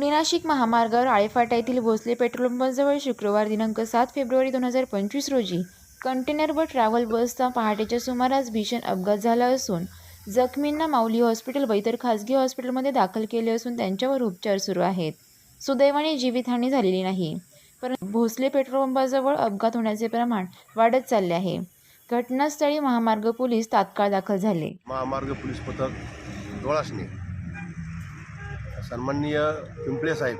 पुणे नाशिक महामार्गावर आळेफाटा येथील भोसले पेट्रोल पंपाजवळ शुक्रवार दिनांक सात फेब्रुवारी दोन हजार पंचवीस रोजी कंटेनर व ट्रॅव्हल बसचा पहाटेच्या सुमारास भीषण अपघात झाला असून जखमींना माऊली हॉस्पिटल व इतर खासगी हॉस्पिटलमध्ये दाखल केले असून त्यांच्यावर उपचार सुरू आहेत. सुदैवाने जीवितहानी झालेली नाही. परंतु भोसले पेट्रोल पंपाजवळ अपघात होण्याचे प्रमाण वाढत चालले आहे. घटनास्थळी महामार्ग पोलीस तात्काळ दाखल झाले. महामार्ग पोलीस पथक सन्माननीय पिंपळे साहेब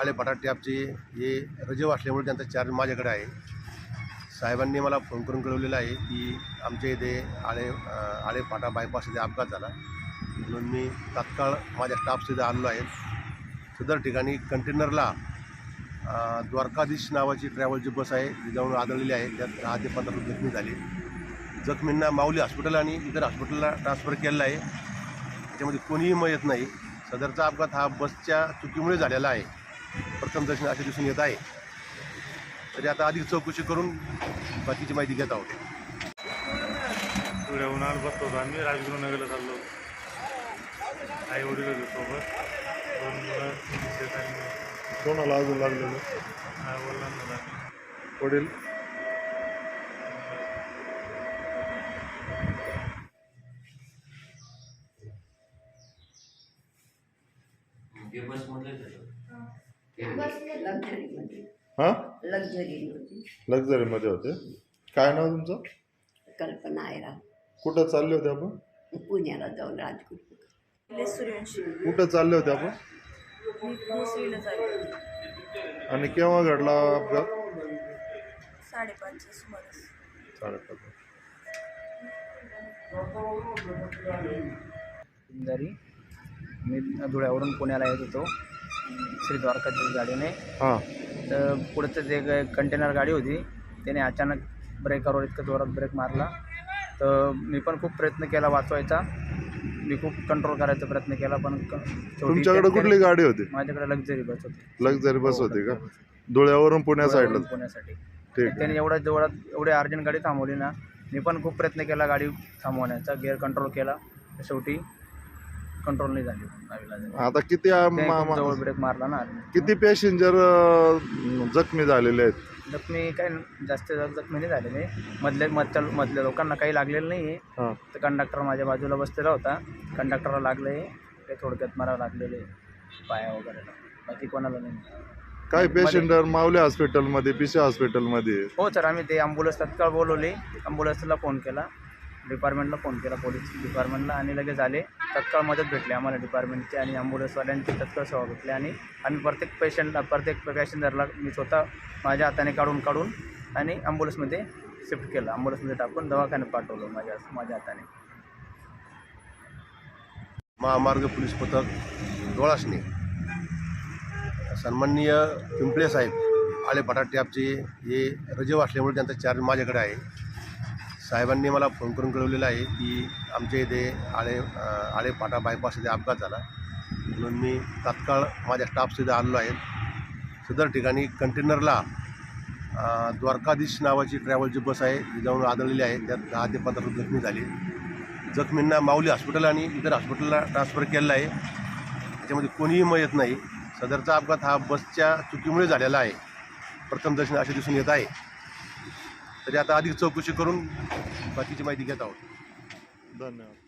आळे बटाटे टॅपचे हे रजे असल्यामुळे त्यांचा चार्ज माझ्याकडे आहे. साहेबांनी मला फोन करून कळवलेलं आहे की आमच्या इथे आळे आळे फाटा बायपास इथे अपघात झाला. म्हणून मी तात्काळ माझ्या स्टाफ इथे आलेलो आहे. सदर ठिकाणी कंटेनरला द्वारकाधीश नावाची ट्रॅव्हलची बस आहे ती जाऊन आदळलेली आहे. त्यात दहा ते पंधरा जखमी झाले. जखमींना माऊली हॉस्पिटल आणि इतर हॉस्पिटलला ट्रान्सफर केलेलं आहे. त्याच्यामध्ये कोणीही मयत नाही. सदरचा अपघात हा बसच्या चुकीमुळे झालेला आहे. प्रथम दर्शन असे दिसून येत आहे. तरी आता अधिक चौकशी करून बाकीची माहिती घेत आहोत. एवढ्या उन्हाळ्यात बसतो होतो आम्ही. राजगुरुनगरला चाललो. आई वडील होते सोबत. दोन मुलं. कोणाला अजून लागलेलं? आई वडिलांना लागले. वडील? हां. लक्झरीमध्ये लक्झरीमध्ये होते. काय नाव तुमचं? कल्पना आहे कुठं चालले होते आपण? पुण्याला जाऊन राजकोट कुठं चालले होते आपण? आणि केव्हा घडला अपघात? साडेपाच जरी मी धुळ्यावरून पुण्याला येत होतो श्री द्वारकाची गाडीने. हां. तर पुढचं जे कंटेनर गाडी होती त्याने अचानक ब्रेकवर इतकं जोरात ब्रेक मारला. तर मी पण खूप प्रयत्न केला वाचवायचा. मी खूप कंट्रोल करायचा प्रयत्न केला पण तुमच्याकडे कुठली गाडी होती? माझ्याकडे लक्झरी बस होती. लक्झरी बस हो, होती का. धुळ्यावरून पुण्या साईडला पुण्यासाठी. ठीक त्याने एवढ्या जोरात एवढी अर्जंट गाडी थांबवली ना मी पण खूप प्रयत्न केला गाडी थांबवण्याचा गिअर कंट्रोल केला. शेवटी कंट्रोल नाही झाली नावीलाजाने. आता किती आ- मा- जवळ ब्रेक मारला ना. किती पॅसेंजर जखमी झालेले आहेत? जखमी काय जास्त जखमी नाही झालेले. मधल्या मधल्या मधल्या लोकांना काही लागलेलं नाही आहे हां. तर कंडक्टर माझ्या बाजूला बसलेला होता. कंडक्टरला लागले ते थोडक्यात मला लागलेले पाया वगैरे. बाकी कोणाला नाही. काही पेशंटर माऊली हॉस्पिटलमध्ये पिशा हॉस्पिटलमध्ये हो सर आम्ही ते ॲम्ब्युलन्स तत्काळ बोलवली. ॲम्ब्युलन्सला फोन केला. डिपार्टमेंटला फोन केला पोलीस डिपार्टमेंटला आणि लगेच आले. तत्काळ मदत भेटली आम्हाला डिपार्टमेंटची आणि ॲम्ब्युलन्सवाल्यांची तत्काळ सेवा भेटली. आणि आम्ही प्रत्येक पेशंटला प्रत्येक पॅसेंजरला मी स्वतः माझ्या हाताने काढून काढून आणि ॲम्ब्युलन्समध्ये शिफ्ट केलं. ॲम्ब्युलन्समध्ये टाकून दवाखान्यात पाठवलं माझ्या माझ्या हाताने. महामार्ग पोलीस पथक डोळासने. सन्माननीय पिंपळे साहेब आळे बटाटे आपचे हे रजे असल्यामुळे त्यांचा चार्ज माझ्याकडे आहे. साहेबांनी मला फोन करून कळवलेलं आहे की आमच्या इथे आळे अं, आळे बायपास इथे अपघात झाला. म्हणून मी तात्काळ माझ्या स्टाफ इथे आलेलो आहे. सदर ठिकाणी कंटेनरला द्वारकाधीश नावाची ट्रॅव्हलची बस आहे जी जाऊन आदळलेली आहे. त्यात दहा ते पंधरा जखमी झाली. जखमींना माऊली हॉस्पिटल आणि इतर हॉस्पिटलला ट्रान्सफर केलेलं आहे. त्याच्यामध्ये कोणीही मयत नाही. सदरचा अपघात हा बसच्या चुकीमुळे झालेला आहे. प्रथम दर्शन असे दिसून येत आहे. तरी आता अधिक चौकशी करून बाकीची माहिती घेत आहोत. धन्यवाद.